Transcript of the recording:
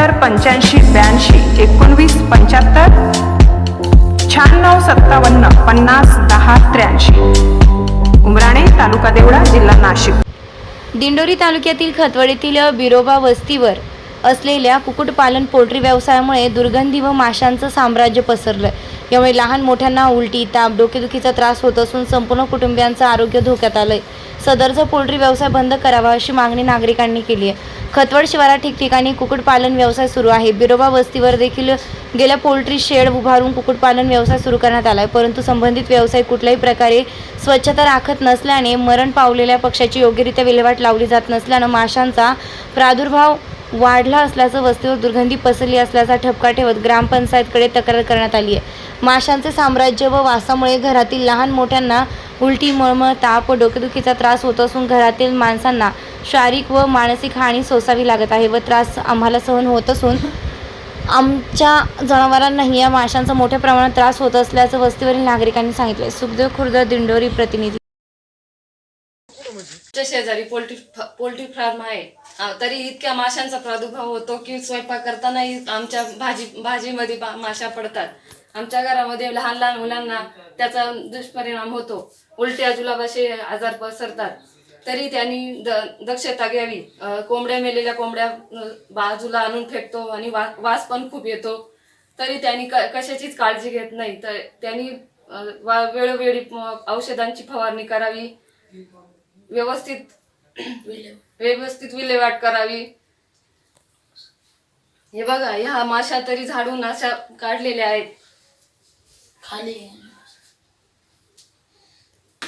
त्र्याहत्तर पंच्याऐंशी ब्याऐंशी एकोणवीस पंच्याहत्तर शहाण्णव सत्तावन्न पन्नास दहा त्र्याऐंशी. उमराणे तालुका देवळा जिल्हा नाशिक. दिंडोरी तालुक्यातील खतवडीतील बिरोबा वस्तीवर असलेल्या कुक्कुटपालन पोल्ट्री व्यवसायामुळे दुर्गंधी व माशांचं साम्राज्य पसरलं. यामुळे लहान मोठ्यांना उलटी ताप डोकेदुखीचा त्रास होत असून संपूर्ण कुटुंबियांचं आरोग्य धोक्यात आलंय. सदरचा पोल्ट्री व्यवसाय बंद करावा अशी मागणी नागरिकांनी केली आहे. खतवड शिवारात ठिकठिकाणी कुक्कुटपालन व्यवसाय सुरू आहे. बिरोबा वस्तीवर देखील गेल्या पोल्ट्री शेड उभारून कुक्कुटपालन व्यवसाय सुरू करण्यात आला आहे परंतु संबंधित व्यवसाय कुठल्याही प्रकारे स्वच्छता राखत नसल्याने मरण पावलेल्या पक्षाची योग्यरित्या विल्हेवाट लावली जात नसल्यानं माशांचा प्रादुर्भाव वाढला असल्याचं वस्तीवर दुर्गंधी पसरली असल्याचा ठपका ठेवत ग्रामपंचायतकडे तक्रार करण्यात आली आहे. माशांचे साम्राज्य व वासामुळे घरातील लहान मोठ्यांना उलटी मळमळ ताप व डोकेदुखीचा त्रास होत असून घरातील माणसांना शारीरिक व मानसिक हानी सोसावी लागत आहे व त्रास आम्हाला सहन होत असून आमच्या जनावरांनाही या माशांचा मोठ्या प्रमाणात त्रास होत असल्याचं वस्तीवरील नागरिकांनी सांगितले सुखदेव खुर्द दिंडोरी प्रतिनिधी. शेजारी पोल्ट्री पोल्ट्री फार्म आहे. तरी इतक्या माशांचा प्रादुर्भाव होतो की स्वयंपाक करतानाही आमच्या भाजी भाजीमध्ये माशा पडतात. आमच्या घरामध्ये लहान लहान मुलांना त्याचा दुष्परिणाम होतो. उलट्या जुलाबाचे आजार पसरतात. तरी त्यांनी द- दक्षता घ्यावी. कोंबड्या मेलेल्या कोंबड्या बाजूला आणून फेकतो आणि वा वास पण खूप येतो. तरी त्यांनी क कशाचीच काळजी घेत नाही. तर त्यांनी वा- वेळोवेळी औषधांची फवारणी करावी. व्यवस्थित व्यवस्थित विल्हेवाट करावी. हे बघा ह्या माशा तरी झाडून अशा काढलेल्या आहेत. I 林